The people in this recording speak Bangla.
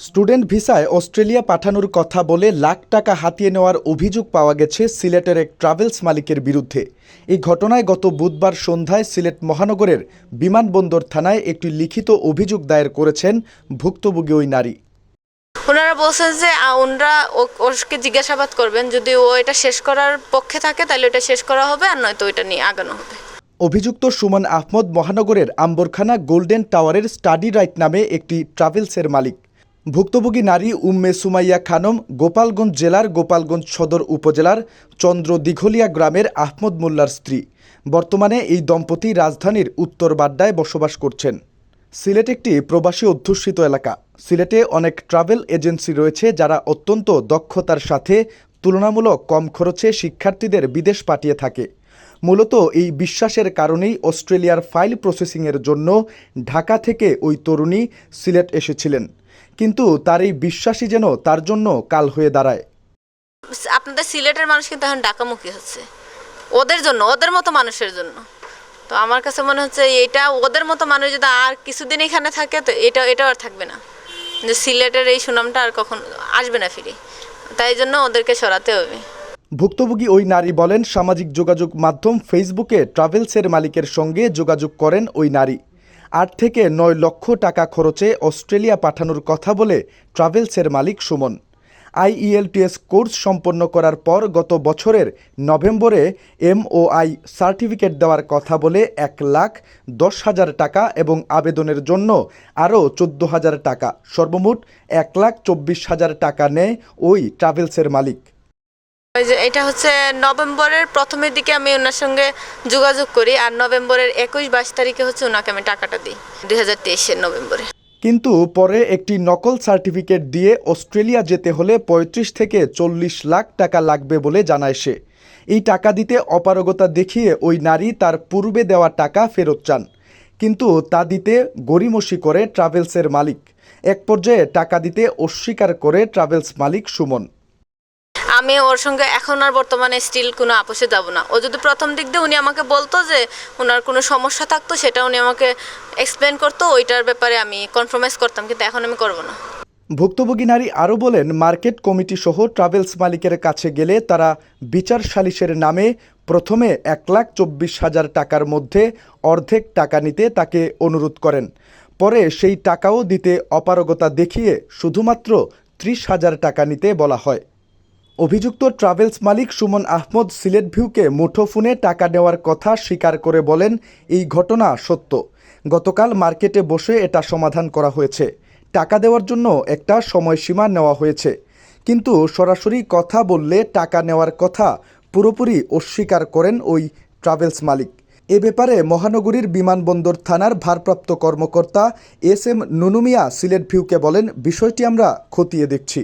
স্টুডেন্ট ভিসায় অস্ট্রেলিয়া পাঠানোর কথা বলে লাখ টাকা হাতিয়ে নেওয়ার অভিযোগ পাওয়া গেছে সিলেটের এক ট্রাভেলস মালিকের বিরুদ্ধে। এই ঘটনায় গত বুধবার সন্ধ্যায় সিলেট মহানগরের বিমানবন্দর থানায় একটি লিখিত অভিযোগ দায়ের করেছেন ভুক্তভোগী ওই নারী। ওনারা বলছেন যে ওনারা ওকে জিজ্ঞাসাবাদ করবেন। যদি ও এটা শেষ করার পক্ষে থাকে তাহলে এটা শেষ করা হবে আর নয়তো ওইটা নিয়ে আগানো হবে। অভিযুক্ত সুমন আহমদ মহানগরের আম্বরখানা গোল্ডেন টাওয়ারের স্টাডি রাইট নামে একটি ট্রাভেলসের মালিক। ভুক্তভোগী নারী উম্মে সুমাইয়া খানম গোপালগঞ্জ জেলার গোপালগঞ্জ সদর উপজেলার চন্দ্র দিঘলিয়া গ্রামের আহমদ মোল্লার স্ত্রী। বর্তমানে এই দম্পতি রাজধানীর উত্তর বাড্ডায় বসবাস করছেন। সিলেট একটি প্রবাসী অধ্যুষিত এলাকা। সিলেটে অনেক ট্রাভেল এজেন্সি রয়েছে যারা অত্যন্ত দক্ষতার সাথে তুলনামূলক কম খরচে শিক্ষার্থীদের বিদেশ পাঠিয়ে থাকে। মূলত এই বিশ্বাসের কারণেই অস্ট্রেলিয়ার ফাইল প্রসেসিংয়ের জন্য ঢাকা থেকে ওই তরুণী সিলেট এসেছিলেন। কিন্তু তার এই বিশ্বাসই যেন তার জন্য কাল হয়ে দাঁড়ায়। আপনাদের সিলেটের মানুষ কিন্তু এখন ডাকামুখী হচ্ছে। ওদের জন্য ওদের মতো মানুষের জন্য। তো আমার কাছে মনে হচ্ছে এটা ওদের মতো মানুষ যদি আর কিছুদিন এখানে থাকে তো এটা এটা আর থাকবে না। যে সিলেটের এই সুনামটা আর কখন আসবে না ফিরে। তাই জন্য ওদেরকে সরাতে হবে। ভুক্তভোগী ওই নারী বলেন সামাজিক যোগাযোগ মাধ্যম ফেসবুকে ট্রাভেলসের মালিকের সঙ্গে যোগাযোগ করেন ওই নারী। আট থেকে নয় লক্ষ টাকা খরচে অস্ট্রেলিয়া পাঠানোর কথা বলে ট্রাভেলসের মালিক সুমন। আইইএলটিএস কোর্স সম্পন্ন করার পর গত বছরের নভেম্বরে এমওআই সার্টিফিকেট দেওয়ার কথা বলে এক লাখ দশ হাজার টাকা এবং আবেদনের জন্য আরও চোদ্দ হাজার টাকা। সর্বমোট এক লাখ চব্বিশ হাজার টাকা নেয় ওই ট্রাভেলসের মালিক। এটা হচ্ছে নভেম্বরের প্রথমের দিকে আমি ওনার সঙ্গে যোগাযোগ করি আর নভেম্বরের একুশ বাইশ তারিখে হচ্ছে ওনাকে আমি টাকাটা দিই, দুই হাজার তেইশের নভেম্বরে। কিন্তু পরে একটি নকল সার্টিফিকেট দিয়ে অস্ট্রেলিয়া যেতে হলে ৩৫ থেকে চল্লিশ লাখ টাকা লাগবে বলে জানায় সে। এই টাকা দিতে অপারগতা দেখিয়ে ওই নারী তার পূর্বে দেওয়া টাকা ফেরত চান। কিন্তু তা দিতে গড়িমসি করে ট্রাভেলসের মালিক। এক পর্যায়ে টাকা দিতে অস্বীকার করে ট্রাভেলস মালিক সুমন। আমি ওর সঙ্গে এখন আর বর্তমানে স্টিল কোনো আপোষে যাব না। ও যদি প্রথম দিক দিয়ে উনি আমাকে বলতো যে ওনার কোনো সমস্যা থাকতো, সেটা উনি আমাকে এক্সপ্লেন করতো, ওইটার ব্যাপারে আমি কনফার্মাইজ করতাম, কিন্তু এখন আমি করব না। ভুক্তভোগী নারী আরও বলেন, মার্কেট কমিটি সহ ট্রাভেলস মালিকের কাছে গেলে তারা বিচার সালিশের নামে প্রথমে এক লাখ চব্বিশ হাজার টাকার মধ্যে অর্ধেক টাকা নিতে তাকে অনুরোধ করেন। পরে সেই টাকাও দিতে অপারগতা দেখিয়ে শুধুমাত্র ত্রিশ হাজার টাকা নিতে বলা হয়। অভিযুক্ত ট্রাভেলস মালিক সুমন আহমদ সিলেট ভিউকে মুঠোফোনে টাকা নেওয়ার কথা স্বীকার করে বলেন, এই ঘটনা সত্য। গতকাল মার্কেটে বসে এটা সমাধান করা হয়েছে। টাকা দেওয়ার জন্য একটা সময়সীমা নেওয়া হয়েছে। কিন্তু সরাসরি কথা বললে টাকা নেওয়ার কথা পুরোপুরি অস্বীকার করেন ওই ট্রাভেলস মালিক। এ ব্যাপারে মহানগরীর বিমানবন্দর থানার ভারপ্রাপ্ত কর্মকর্তা এস এম নুনুমিয়া সিলেট ভিউকে বলেন, বিষয়টি আমরা খতিয়ে দেখছি।